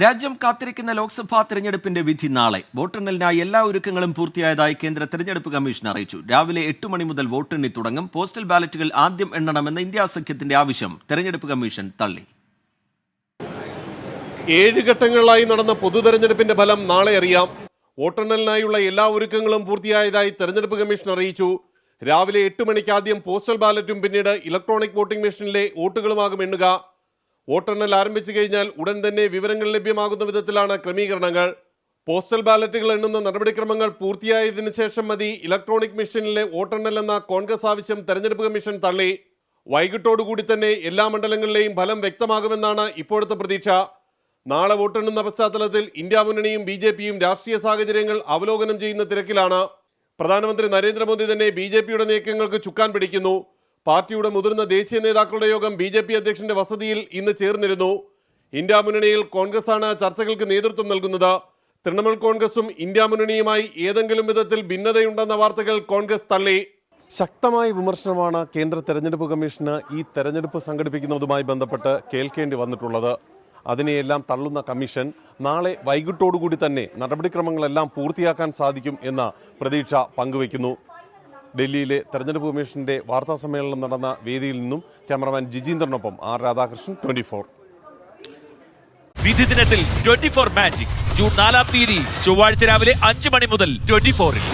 രാജ്യം കാത്തിരിക്കുന്ന ലോക്സഭാ തെരഞ്ഞെടുപ്പിന്റെ വിധി നാളെ. വോട്ടെണ്ണലിനായി എല്ലാ ഒരുക്കങ്ങളും പൂർത്തിയായതായി കേന്ദ്ര തെരഞ്ഞെടുപ്പ് കമ്മീഷൻ അറിയിച്ചു. രാവിലെ എട്ട് മണി മുതൽ വോട്ടെണ്ണി തുടങ്ങും. പോസ്റ്റൽ ബാലറ്റുകൾ ആദ്യം എണ്ണണമെന്ന ഇന്ത്യാ സഖ്യത്തിന്റെ ആവശ്യം തെരഞ്ഞെടുപ്പ് കമ്മീഷൻ തള്ളി. ഏഴ് ഘട്ടങ്ങളിലായി നടന്ന പൊതു തെരഞ്ഞെടുപ്പിന്റെ ഫലം നാളെ അറിയാം. വോട്ടെണ്ണലിനായുള്ള എല്ലാ ഒരുക്കങ്ങളും പൂർത്തിയായതായി തെരഞ്ഞെടുപ്പ് കമ്മീഷൻ അറിയിച്ചു. രാവിലെ എട്ട് മണിക്ക് ആദ്യം പോസ്റ്റൽ ബാലറ്റും പിന്നീട് ഇലക്ട്രോണിക് വോട്ടിംഗ് മെഷീനിലെ വോട്ടുകളുമാകും എണ്ണുക. വോട്ടെണ്ണൽ ആരംഭിച്ചു കഴിഞ്ഞാൽ ഉടൻ തന്നെ വിവരങ്ങൾ ലഭ്യമാകുന്ന വിധത്തിലാണ് ക്രമീകരണങ്ങൾ. പോസ്റ്റൽ ബാലറ്റുകൾ എണ്ണുന്ന നടപടിക്രമങ്ങൾ പൂർത്തിയായതിന് ശേഷം മതി ഇലക്ട്രോണിക് മെഷീനിലെ വോട്ടെണ്ണൽ എന്ന കോൺഗ്രസ് ആവശ്യം തെരഞ്ഞെടുപ്പ് കമ്മീഷൻ തള്ളി. വൈകിട്ടോടുകൂടി തന്നെ എല്ലാ മണ്ഡലങ്ങളിലെയും ഫലം വ്യക്തമാകുമെന്നാണ് ഇപ്പോഴത്തെ പ്രതീക്ഷ. നാളെ വോട്ടെണ്ണുന്ന പശ്ചാത്തലത്തിൽ ഇന്ത്യ മുന്നണിയും ബി ജെ പിയും രാഷ്ട്രീയ സാഹചര്യങ്ങൾ അവലോകനം ചെയ്യുന്ന തിരക്കിലാണ്. പ്രധാനമന്ത്രി നരേന്ദ്രമോദി തന്നെ ബി ജെ പിയുടെ നീക്കങ്ങൾക്ക് ചുക്കാൻ പിടിക്കുന്നു. പാർട്ടിയുടെ മുതിർന്ന ദേശീയ നേതാക്കളുടെ യോഗം ബി ജെ പി അധ്യക്ഷന്റെ വസതിയിൽ ഇന്ന് ചേർന്നിരുന്നു. ഇന്ത്യ മുന്നണിയിൽ ആണ് ചർച്ചകൾക്ക് നേതൃത്വം നൽകുന്നത്. തൃണമൂൽ കോൺഗ്രസും ഇന്ത്യ മുന്നണിയുമായി ഏതെങ്കിലും വിധത്തിൽ ഭിന്നതയുണ്ടെന്ന വാർത്തകൾ കോൺഗ്രസ് തള്ളി. ശക്തമായ വിമർശനമാണ് കേന്ദ്ര തെരഞ്ഞെടുപ്പ് കമ്മീഷന് ഈ തെരഞ്ഞെടുപ്പ് സംഘടിപ്പിക്കുന്നതുമായി ബന്ധപ്പെട്ട് കേൾക്കേണ്ടി വന്നിട്ടുള്ളത്. അതിനെയെല്ലാം തള്ളുന്ന കമ്മീഷൻ നാളെ വൈകിട്ടോടുകൂടി തന്നെ നടപടിക്രമങ്ങളെല്ലാം പൂർത്തിയാക്കാൻ സാധിക്കും എന്ന പ്രതീക്ഷ പങ്കുവയ്ക്കുന്നു. ഡൽഹിയിലെ തെരഞ്ഞെടുപ്പ് കമ്മീഷന്റെ വാർത്താ സമ്മേളനം നടന്ന വേദിയിൽ നിന്നും ക്യാമറമാൻ ജിജീന്ദ്രനൊപ്പം ആർ രാധാകൃഷ്ണൻ ട്വന്റി വിധി ദിനത്തിൽ ട്വന്റി ഫോർ മാജിക്. ജൂൺ നാലാം തീയതി ചൊവ്വാഴ്ച രാവിലെ അഞ്ച് മണി മുതൽ ട്വന്റി ഫോറിൽ.